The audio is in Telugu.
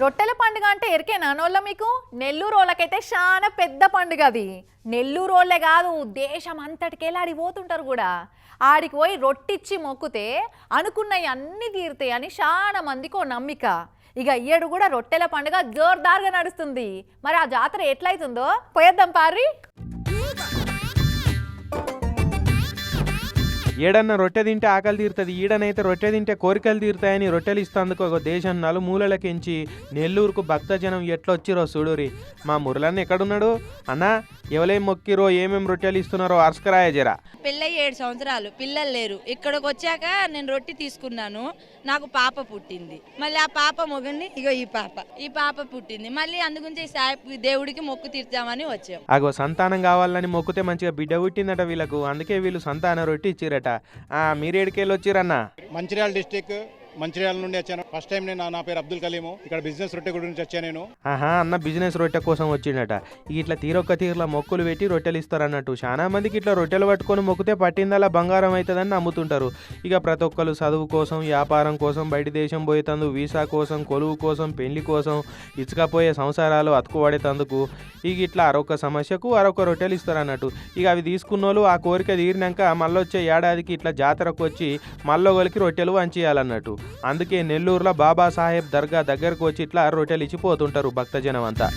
రొట్టెల పండుగ అంటే ఎరికే నానోళ్ళ మీకు? నెల్లూరు వాళ్ళకైతే చాలా పెద్ద పండుగ అది. నెల్లూరు వాళ్ళే కాదు దేశం అంతటికెళ్ళి ఆడికి పోతుంటారు కూడా. ఆడికి పోయి రొట్టిచ్చి మొక్కుతే అనుకున్నవి అన్నీ తీరుతాయి అని చాలా మందికి ఓ నమ్మిక. ఇక ఇయ్యడు కూడా రొట్టెల పండుగ జోర్దార్గా నడుస్తుంది. మరి ఆ జాతర ఎట్లయితుందో పోయేద్దాం పారి ఏడన్న రొట్టె తింటే ఆకలి తీరుతుంది ఈడనైతే రొట్టె తింటే కోరికలు తీరుతాయని రొట్టెలు ఇస్తందుకు ఒక దేశం నలుమూలలకించి నెల్లూరుకు భక్తజనం ఎట్లొచ్చిరో చూడురి. మా మురళన్న ఎక్కడున్నాడు? అన్నా ఎవలేం మొక్కిరో ఏమేం రొట్టెలు ఇస్తున్నారో అర్స్కరాయ జరా. పెళ్ళయి ఏడు సంవత్సరాలు పిల్లలు లేరు. ఇక్కడికి వచ్చాక నేను రొట్టి తీసుకున్నాను నాకు పాప పుట్టింది. మళ్ళీ ఆ పాప మొగని ఇగో ఈ పాప ఈ పాప పుట్టింది. మళ్ళీ అందుగురించి సాయి దేవుడికి మొక్కు తీర్చామని వచ్చాం. అగో సంతానం కావాలని మొక్కితే మంచిగా బిడ్డ పుట్టిందట వీళ్ళకు అందుకే వీళ్ళు సంతాన రొట్టి ఇచ్చిరట. ఆ మీరేడికెళ్ళి వచ్చిరన్నా మంచిర్యాల డిస్టిక్ మంచిర్యాల నుండి వచ్చాను. ఫస్ట్ టైం నేను నా పేరు అబ్దుల్ కలీము. ఇక్కడ బిజినెస్ రొట్టె గురించి వచ్చాను నేను. ఆహా అన్న బిజినెస్ రొట్టె కోసం వచ్చిండట. ఇట్లా తీరొక్క తీరులో మొక్కులు పెట్టి రొట్టెలు ఇస్తారన్నట్టు. చాలా మందికి ఇట్లా రొట్టెలు పట్టుకొని మొక్కితే పట్టిందలా బంగారం అవుతుందని నమ్ముతుంటారు. ఇక ప్రతి ఒక్కరు చదువు కోసం వ్యాపారం కోసం బయట దేశం పోయేతందుకు వీసా కోసం కొలువు కోసం పెళ్ళి కోసం ఇచ్చకపోయే సంసారాలు అతుకుపడేతందుకు ఇక ఇట్లా అరొక సమస్యకు అరొక రొట్టెలు ఇస్తారన్నట్టు. ఇక అవి తీసుకున్న వాళ్ళు ఆ కోరిక తీరినాక మళ్ళీ వచ్చే ఏడాదికి ఇట్లా జాతరకు వచ్చి మళ్ళొగలికి రొట్టెలు వంచేయాలన్నట్టు. అందుకే నెల్లూరులో బాబాసాహెబ్ దర్గా దగ్గరకు వచ్చి ఇట్లా రొట్టెలు ఇచ్చిపోతుంటారు భక్తజనం అంతా.